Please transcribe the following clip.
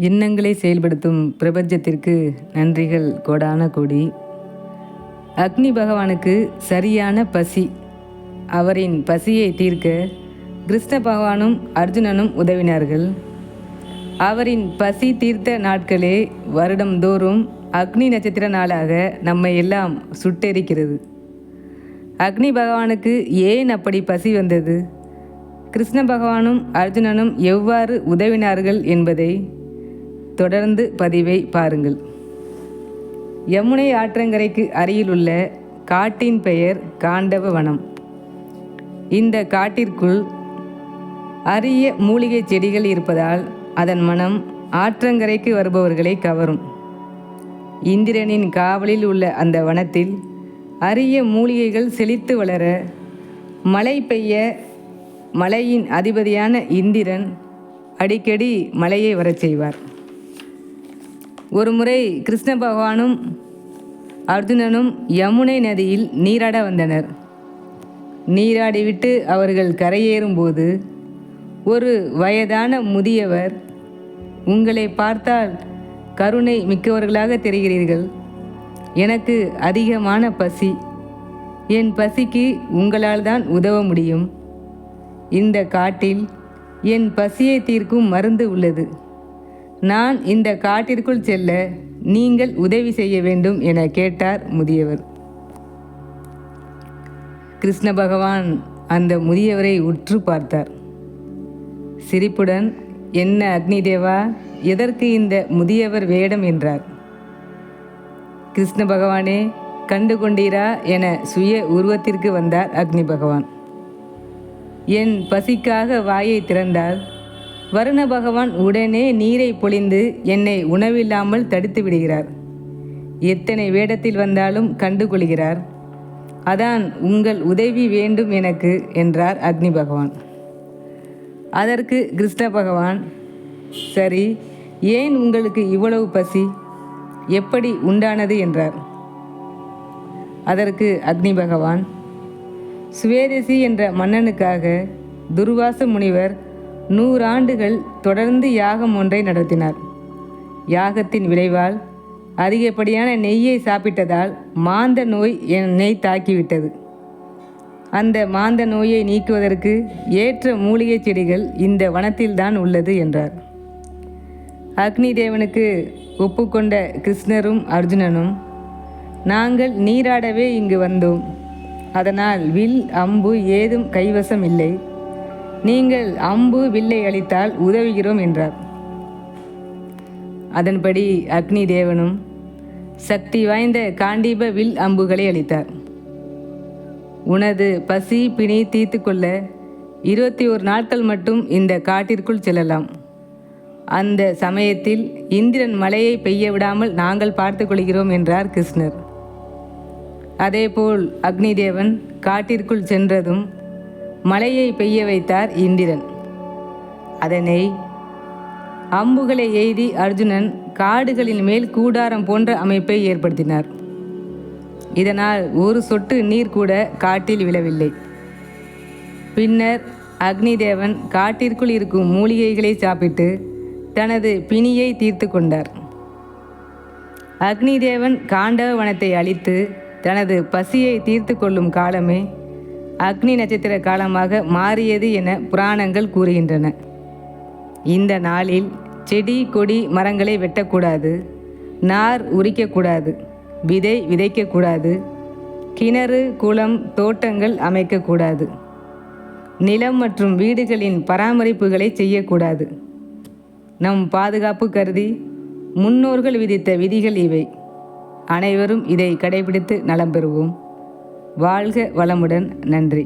எண்ணங்களை செயல்படுத்தும் பிரபஞ்சத்திற்கு நன்றிகள் கோடான கோடி. அக்னி பகவானுக்கு சரியான பசி. அவரின் பசியை தீர்க்க கிருஷ்ண பகவானும் அர்ஜுனனும் உதவினார்கள். அவரின் பசி தீர்த்த நாட்களே வருடம்தோறும் அக்னி நட்சத்திர நாளாக நம்மை எல்லாம் சுட்டெரிக்கிறது. அக்னி பகவானுக்கு ஏன் அப்படி பசி வந்தது? கிருஷ்ண பகவானும் அர்ஜுனனும் எவ்வாறு உதவினார்கள் என்பதை தொடர்ந்து பதிவை பாருங்கள். யமுனை ஆற்றங்கரைக்கு அருகிலுள்ள காட்டின் பெயர் காண்டவ வனம் இந்த காட்டிற்குள் அரிய மூலிகை செடிகள் இருப்பதால் அதன் மனம் ஆற்றங்கரைக்கு வருபவர்களை கவரும். இந்திரனின் காவலில் உள்ள அந்த வனத்தில் அரிய மூலிகைகள் செழித்து வளர மழை பெய்ய மலையின் அதிபதியான இந்திரன் அடிக்கடி மலையை வரச் செய்வார். ஒரு முறை கிருஷ்ண பகவானும் அர்ஜுனனும் யமுனை நதியில் நீராட வந்தனர். நீராடிவிட்டு அவர்கள் கரையேறும்போது ஒரு வயதான முதியவர் உங்களை பார்த்தால் கருணை மிக்கவர்களாக தெரிகிறீர்கள். எனக்கு அதிகமான பசி. என் பசிக்கு உங்களால் தான் உதவ முடியும். இந்த காட்டில் என் பசியை தீர்க்கும் மருந்து உள்ளது. நான் இந்த காட்டிற்குள் செல்ல நீங்கள் உதவி செய்ய வேண்டும் என கேட்டார் முதியவர். கிருஷ்ண பகவான் அந்த முதியவரை உற்று பார்த்தார். சிரிப்புடன் என்ன அக்னி தேவா எதற்கு இந்த முதியவர் வேடம்? என்றார். கிருஷ்ண பகவானே கண்டு கொண்டீரா? என சுய உருவத்திற்கு வந்தார் அக்னி பகவான். என் பசிக்காக வாயை திறந்தால் வருண பகவான் உடனே நீரை பொழிந்து என்னை உணவில்லாமல் தடுத்து விடுகிறார். எத்தனை வேடத்தில் வந்தாலும் கண்டுகொள்கிறார் அதான் உங்கள் உதவி வேண்டும் எனக்கு என்றார் அக்னி பகவான். அதற்கு கிருஷ்ண பகவான் சரி ஏன் உங்களுக்கு இவ்வளவு பசி? எப்படி உண்டானது என்றார். அதற்கு அக்னி பகவான் சுவேதசி என்ற மன்னனுக்காக துர்வாச முனிவர் நூறாண்டுகள் தொடர்ந்து யாகம் ஒன்றை நடத்தினார். யாகத்தின் விளைவால் அதிகப்படியான நெய்யை சாப்பிட்டதால் மாந்த நோய் என்னை தாக்கிவிட்டது. அந்த மாந்த நோயை நீக்குவதற்கு ஏற்ற மூலிகை செடிகள் இந்த வனத்தில்தான் உள்ளது என்றார். அக்னி தேவனுக்கு ஒப்புக்கொண்ட கிருஷ்ணரும் அர்ஜுனனும் நாங்கள் நீராடவே இங்கு வந்தோம். அதனால் வில் அம்பு ஏதும் கைவசம் இல்லை. நீங்கள் அம்பு வில்லை அளித்தால் உதவுகிறோம் என்றார். அதன்படி அக்னி தேவனும் சக்தி வாய்ந்த காண்டீப வில் அம்புகளை அளித்தார் உனது பசி பிணி தீர்த்து கொள்ள இருபத்தி ஒரு நாட்கள் மட்டும் இந்த காட்டிற்குள் செல்லலாம். அந்த சமயத்தில் இந்திரன் மலையை பெய்ய விடாமல் நாங்கள் பார்த்து கொள்கிறோம் என்றார் கிருஷ்ணர். அதேபோல் அக்னிதேவன் காட்டிற்குள் சென்றதும் மலையை பெய்ய வைத்தார் இந்திரன். அதனை அம்புகளை எய்தி அர்ஜுனன் காடுகளின் மேல் கூடாரம் போன்ற அமைப்பை ஏற்படுத்தினார். இதனால் ஒரு சொட்டு நீர் கூட காட்டில் விழவில்லை. பின்னர் அக்னி தேவன் காட்டிற்குள் இருக்கும் மூலிகைகளை சாப்பிட்டு தனது பிணியை தீர்த்து கொண்டார். அக்னி தேவன் காண்டவ வனத்தை அழித்து தனது பசியை தீர்த்து கொள்ளும் காலமே அக்னி நட்சத்திர காலமாக மாறியது என புராணங்கள் கூறுகின்றன. இந்த நாளில் செடி கொடி மரங்களை வெட்டக்கூடாது. நார் உரிக்கக்கூடாது. விதை விதைக்கக்கூடாது. கிணறு குளம் தோட்டங்கள் அமைக்கக்கூடாது. நிலம் மற்றும் வீடுகளின் பராமரிப்புகளை செய்யக்கூடாது. நம் பாதுகாப்பு கருதி முன்னோர்கள் விதித்த விதிகள் இவை. அனைவரும் இதை கடைபிடித்து நலம் பெறுவோம். வாழ்க வளமுடன். நன்றி.